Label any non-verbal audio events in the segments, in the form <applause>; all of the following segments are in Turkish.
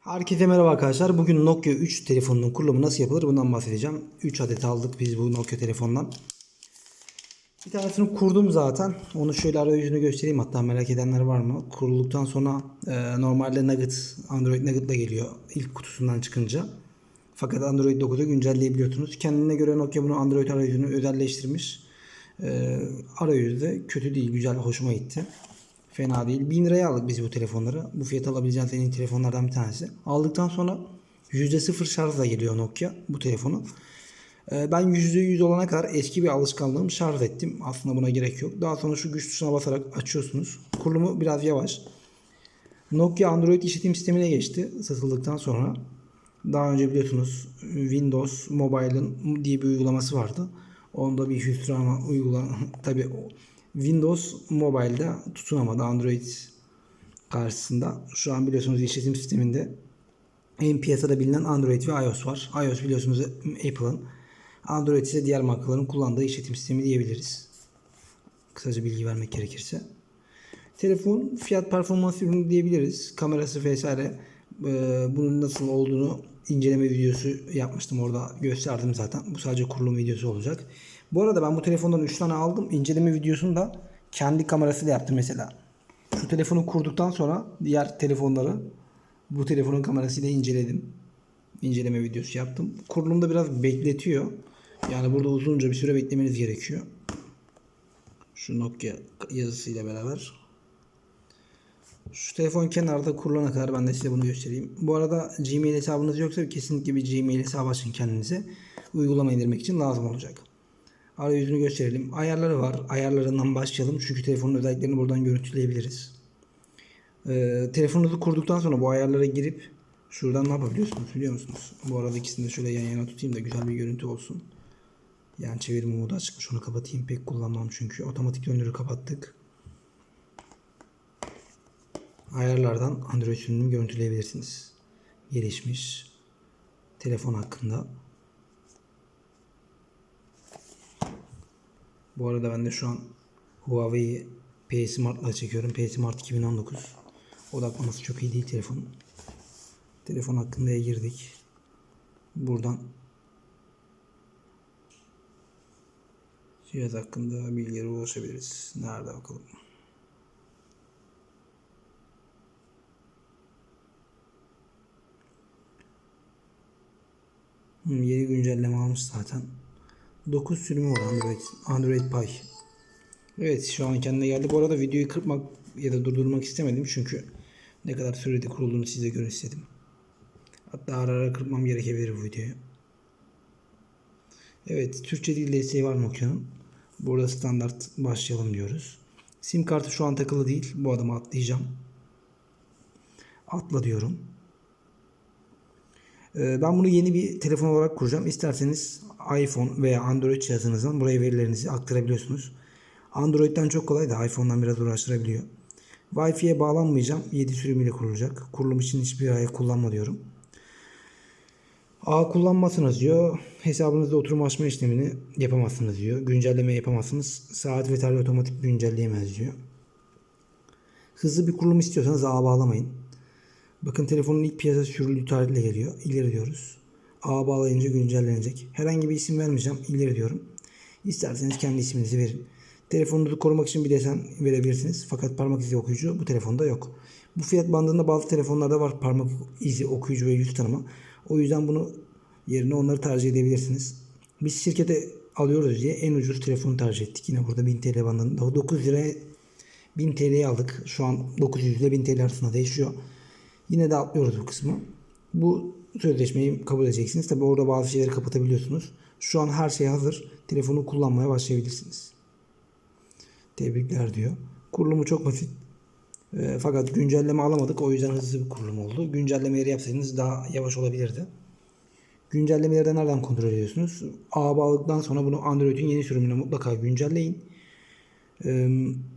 Herkese merhaba arkadaşlar. Bugün Nokia 3 telefonunun kurulumu nasıl yapılır bundan bahsedeceğim. 3 adet aldık biz bu Nokia telefondan. Bir tanesini kurdum zaten. Onu şöyle arayüzünü göstereyim hatta merak edenler var mı? Kurulduktan sonra e, normalde Nugget, Android Nugget'la geliyor ilk kutusundan çıkınca. Fakat Android 9'u güncelleyebiliyorsunuz. Kendine göre Nokia bunu Android arayüzünü özelleştirmiş. E, arayüzü de kötü değil, güzel, hoşuma gitti. Fena değil. 1000 liraya aldık biz bu telefonları. Bu fiyat alabileceğiniz en iyi telefonlardan bir tanesi. Aldıktan sonra %0 şarjla geliyor Nokia bu telefonu. Ee, Ben %100 olana kadar eski bir alışkanlığım şarj ettim. Aslında buna gerek yok. Daha sonra şu güç tuşuna basarak açıyorsunuz. Kurulumu biraz yavaş. Nokia Android işletim sistemine geçti satıldıktan sonra. Daha önce biliyorsunuz Windows Mobile'ın diye bir uygulaması vardı. Onda bir hüsrana uygula <laughs> tabi Windows Mobile'da tutunamadı Android karşısında. Şu an biliyorsunuz işletim sisteminde en piyasada bilinen Android ve iOS var. iOS biliyorsunuz Apple'ın. Android ise diğer markaların kullandığı işletim sistemi diyebiliriz. Kısaca bilgi vermek gerekirse. Telefon fiyat performans ürünü diyebiliriz. Kamerası vesaire e, bunun nasıl olduğunu inceleme videosu yapmıştım. Orada gösterdim zaten. Bu sadece kurulum videosu olacak. Bu arada ben bu telefondan 3 tane aldım. İnceleme videosunu da kendi kamerasıyla yaptım mesela. Şu telefonu kurduktan sonra diğer telefonları bu telefonun kamerasıyla inceledim. İnceleme videosu yaptım. Kurulumda biraz bekletiyor. Yani burada uzunca bir süre beklemeniz gerekiyor. Şu Nokia yazısıyla beraber. Şu telefon kenarda kurulana kadar ben de size bunu göstereyim. Bu arada Gmail hesabınız yoksa kesinlikle bir Gmail hesabı açın kendinize. Uygulama indirmek için lazım olacak. Arayüzünü gösterelim. Ayarları var. Ayarlarından başlayalım. Çünkü telefonun özelliklerini buradan görüntüleyebiliriz. Ee, telefonunuzu kurduktan sonra bu ayarlara girip şuradan ne yapabiliyorsunuz biliyor musunuz? Bu arada ikisini de şöyle yan yana tutayım da güzel bir görüntü olsun. Yani çevirme modu açık. Şunu kapatayım. Pek kullanmam çünkü. Otomatik döndürü kapattık. Ayarlardan Android sürümünü görüntüleyebilirsiniz. Gelişmiş telefon hakkında. Bu arada ben de şu an Huawei P Smart'la çekiyorum. P Smart 2019. Odaklaması çok iyi değil telefon. Telefon hakkında girdik. Buradan cihaz hakkında bilgilere ulaşabiliriz. Nerede bakalım. Hmm, yeni güncelleme almış zaten. 9 sürümü var Android, Android Pie. Evet şu an kendine geldi. Bu arada videoyu kırpmak ya da durdurmak istemedim. Çünkü ne kadar sürede kurulduğunu size göre istedim. Hatta ara ara kırpmam gerekebilir bu videoyu. Evet Türkçe dil desteği var Nokia'nın. Burada standart başlayalım diyoruz. Sim kartı şu an takılı değil. Bu adımı atlayacağım. Atla diyorum. Ee, Ben bunu yeni bir telefon olarak kuracağım. İsterseniz iPhone veya Android cihazınızdan buraya verilerinizi aktarabiliyorsunuz. Android'den çok kolay da iPhone'dan biraz uğraştırabiliyor. Wi-Fi'ye bağlanmayacağım. 7 sürümüyle kurulacak. Kurulum için hiçbir ayı kullanma diyorum. A kullanmazsınız diyor. Hesabınızda oturum açma işlemini yapamazsınız diyor. Güncelleme yapamazsınız. Saat ve tarih otomatik güncelleyemez diyor. Hızlı bir kurulum istiyorsanız ağa bağlamayın. Bakın telefonun ilk piyasa sürüldüğü tarihle geliyor. İleri diyoruz. Ağa bağlayınca güncellenecek. Herhangi bir isim vermeyeceğim. İleri diyorum. İsterseniz kendi isminizi verin. Telefonunuzu korumak için bir desen verebilirsiniz. Fakat parmak izi okuyucu bu telefonda yok. Bu fiyat bandında bazı telefonlarda var parmak izi okuyucu ve yüz tanıma. O yüzden bunu yerine onları tercih edebilirsiniz. Biz şirkete alıyoruz diye en ucuz telefonu tercih ettik. Yine burada 1000 TL bandında. 9 liraya 1000 TL'ye aldık. Şu an 900 ile 1000 TL arasında değişiyor. Yine de atlıyoruz bu kısmı. Bu sözleşmeyi kabul edeceksiniz. Tabi orada bazı şeyleri kapatabiliyorsunuz. Şu an her şey hazır. Telefonu kullanmaya başlayabilirsiniz. Tebrikler diyor. Kurulumu çok basit. E, fakat güncelleme alamadık. O yüzden hızlı bir kurulum oldu. Güncellemeleri yapsaydınız daha yavaş olabilirdi. Güncellemeleri de nereden kontrol ediyorsunuz? Ağa bağladıktan sonra bunu Android'in yeni sürümüne mutlaka güncelleyin. Ee,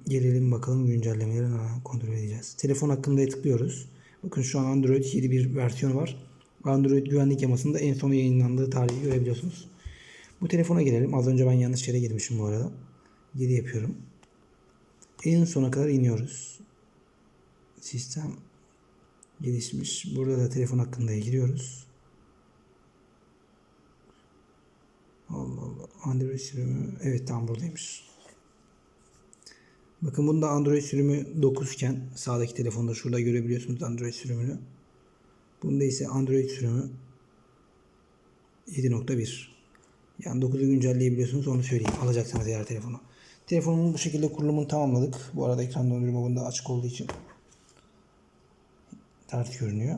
gelelim bakalım güncellemeleri kontrol edeceğiz. Telefon hakkında tıklıyoruz. Bakın şu an Android 7 bir versiyonu var. Android güvenlik yamasında en son yayınlandığı tarihi görebiliyorsunuz. Bu telefona gelelim. Az önce ben yanlış yere girmişim bu arada. 7 yapıyorum. En sona kadar iniyoruz. Sistem gelişmiş. Burada da telefon hakkında giriyoruz. Allah Allah. Android sürümü. Evet tam buradaymış. Bakın bunda Android sürümü 9 iken sağdaki telefonda şurada görebiliyorsunuz Android sürümünü. Bunda ise Android sürümü 7.1. Yani 9'u güncelleyebiliyorsunuz onu söyleyeyim. Alacaksanız eğer telefonu. Telefonun bu şekilde kurulumunu tamamladık. Bu arada ekran döndürme bunda açık olduğu için ters görünüyor.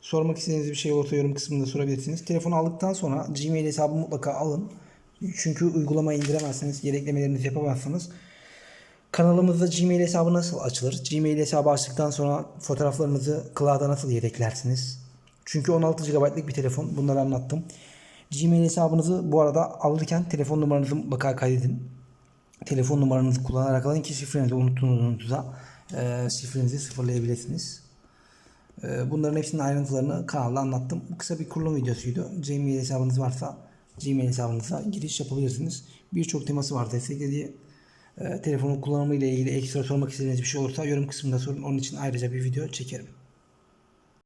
Sormak istediğiniz bir şey olursa yorum kısmında sorabilirsiniz. Telefonu aldıktan sonra Gmail hesabı mutlaka alın. Çünkü uygulamayı indiremezseniz, gereklemelerinizi yapamazsınız. Kanalımızda Gmail hesabı nasıl açılır? Gmail hesabı açtıktan sonra fotoğraflarınızı cloud'a nasıl yedeklersiniz? Çünkü 16 GB'lık bir telefon. Bunları anlattım. Gmail hesabınızı bu arada alırken telefon numaranızı mutlaka kaydedin. Telefon numaranızı kullanarak alın ki şifrenizi unuttuğunuzda e, şifrenizi sıfırlayabilirsiniz. E, bunların hepsinin ayrıntılarını kanalda anlattım. Bu kısa bir kurulum videosuydu. Gmail hesabınız varsa Gmail hesabınıza giriş yapabilirsiniz. Birçok teması var desteklediği. E, telefonun kullanımı ile ilgili ekstra sormak istediğiniz bir şey olursa yorum kısmında sorun. Onun için ayrıca bir video çekerim.